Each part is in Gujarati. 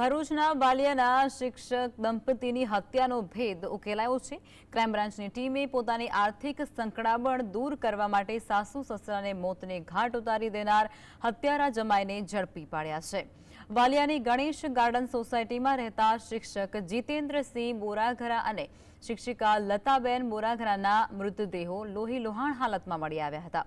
ભરૂચના બાલિયાના શિક્ષક દંપતીની હત્યાનો ભેદ ઉકેલાયો છે. ક્રાઇમ બ્રાન્ચની ટીમે પોતાની આર્થિક સંકળામણ દૂર કરવા માટે સાસુ સસરાને મોતને ઘાટ ઉતારી દેનાર હત્યારા જમાઈને ઝડપી પાડ્યા છે. વાલિયાની ગણેશ ગાર્ડન સોસાયટીમાં રહેતા શિક્ષક જીતેન્દ્રસિંહ બોરાઘરા અને શિક્ષિકા લતાબેન બોરાઘરાના મૃતદેહો લોહી લોહાણ હાલતમાં મળી આવ્યા હતા.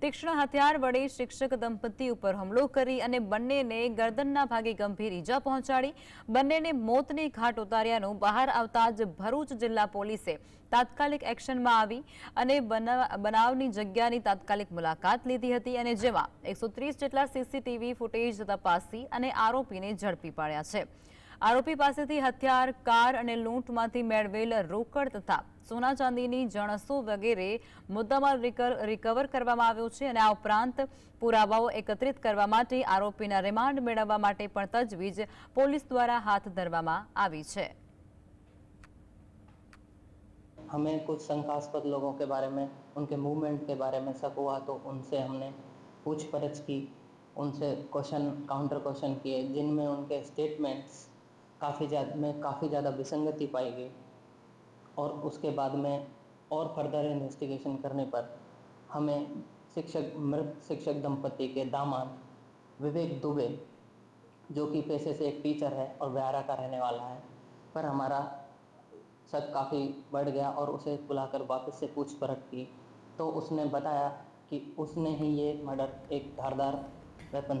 તીક્ષ્ણ હથિયાર વડે શિક્ષક દંપતી ઉપર હુમલો કરી અને બંનેને ગરદનના ભાગે ગંભીર ઈજા પહોંચાડી. બંનેને મોતની ઘાટ ઉતાર્યાનું બહાર આવતા જ ભરૂચ જિલ્લા પોલીસે તાત્કાલિક એક્શનમાં આવી અને બનાવ- બનાવની જગ્યાની તાત્કાલિક મુલાકાત લીધી હતી અને જેમાં એકસો જેટલા સીસીટીવી ફૂટેજ તપાસી અને આરોપીને ઝડપી પાડ્યા છે. આરોપી પાસેથી હથિયાર કાર અને લૂંટમાંથી મેળવેલ રોકડ તથા સોના ચાંદીની જણસો વગેરે મુદ્દામાલ રિકર- રિકવર કરવામાં આવ્યો છે અને આ ઉપરાંત પુરાવાઓ એકત્રિત કરવા માટે આરોપીના રિમાન્ડ મેળવવા માટે પણ તજવીજ પોલીસ દ્વારા હાથ ધરવામાં આવી છે हमें कुछ शंकास्पद लोगों के बारे में उनके मूवमेंट के बारे में शक हुआ तो उनसे हमने पूछपरछ की उनसे क्वेश्चन काउंटर क्वेश्चन किए जिनमें उनके स्टेटमेंट्स काफ़ी ज़्यादा में काफ़ी ज़्यादा विसंगति पाई गई और उसके बाद में और फर्दर इन्वेस्टिगेशन करने पर हमें शिक्षक, मृत शिक्षक दंपति के दामाद विवेक दुबे, जो कि पैसे से एक टीचर है और व्यारा का रहने वाला है, पर हमारा शक काफ़ी बढ़ गया और उसे बुलाकर वापस से पूछपरछ की। तो उसने बताया कि उसने ही ये मर्डर, एक धारदार वेपन